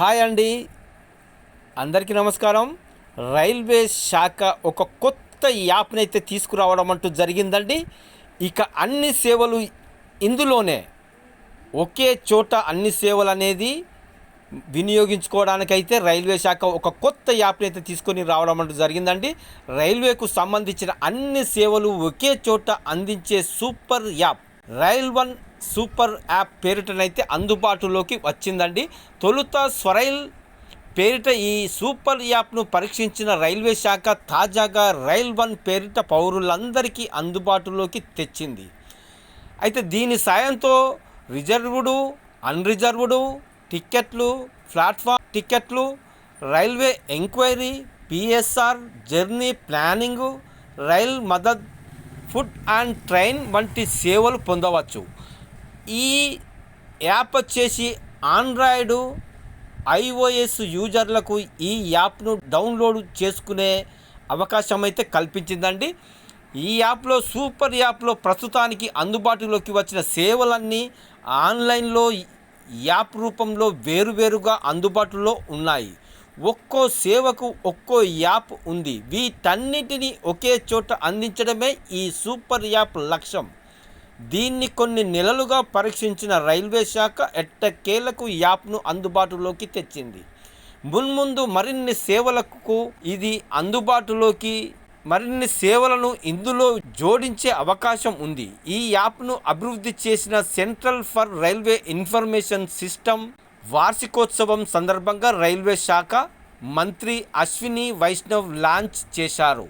Hi అండి. అందరికీ నమస్కారం. రైల్వే శాఖ ఒక కొత్త యాప్ని అయితే తీసుకురావడం అంటూ జరిగిందండి. ఇక అన్ని సేవలు ఇందులోనే. ఒకే చోట అన్ని సేవలు అనేది వినియోగించుకోవడానికైతే రైల్వే శాఖ ఒక కొత్త యాప్ని అయితే తీసుకొని రావడం అంటూ జరిగిందండి. రైల్వేకు సంబంధించిన అన్ని సేవలు ఒకే చోట అందించే super app. Rail One super app పేరిటనైతే అందుబాటులోకి వచ్చిందండి. తొలుత స్వరైల్ పేరిట ఈ సూపర్ యాప్ను పరీక్షించిన రైల్వే శాఖ తాజాగా రైల్ వన్ పేరిట పౌరులందరికీ అందుబాటులోకి తెచ్చింది. అయితే దీని సాయంతో రిజర్వుడు అన్రిజర్వుడు టిక్కెట్లు ప్లాట్ఫామ్ టిక్కెట్లు railway enquiry PNR journey planning Rail Madad food and train వంటి సేవలు పొందవచ్చు. ఈ యాప్ వచ్చేసి ఆండ్రాయిడ్ ఐఓఎస్ యూజర్లకు ఈ యాప్ను డౌన్లోడ్ చేసుకునే అవకాశం అయితే కల్పించిందండి. ఈ యాప్లో సూపర్ యాప్లో ప్రస్తుతానికి అందుబాటులోకి వచ్చిన సేవలన్నీ ఆన్లైన్లో యాప్ రూపంలో వేరువేరుగా అందుబాటులో ఉన్నాయి. ఒక్కో సేవకు ఒక్కో యాప్ ఉంది. వీటన్నిటిని ఒకే చోట అందించడమే ఈ సూపర్ యాప్ లక్ష్యం. దీన్ని కొన్ని నెలలుగా పరీక్షించిన రైల్వే శాఖ ఎట్టకేలకు యాప్ను అందుబాటులోకి తెచ్చింది. మున్ముందు మరిన్ని సేవలకు ఇది అందుబాటులోకి మరిన్ని సేవలను ఇందులో జోడించే అవకాశం ఉంది. ఈ యాప్ను అభివృద్ధి చేసిన central for railway information system వార్షికోత్సవం సందర్భంగా రైల్వే శాఖ మంత్రి అశ్విని వైష్ణవ్ లాంచ్ చేశారు.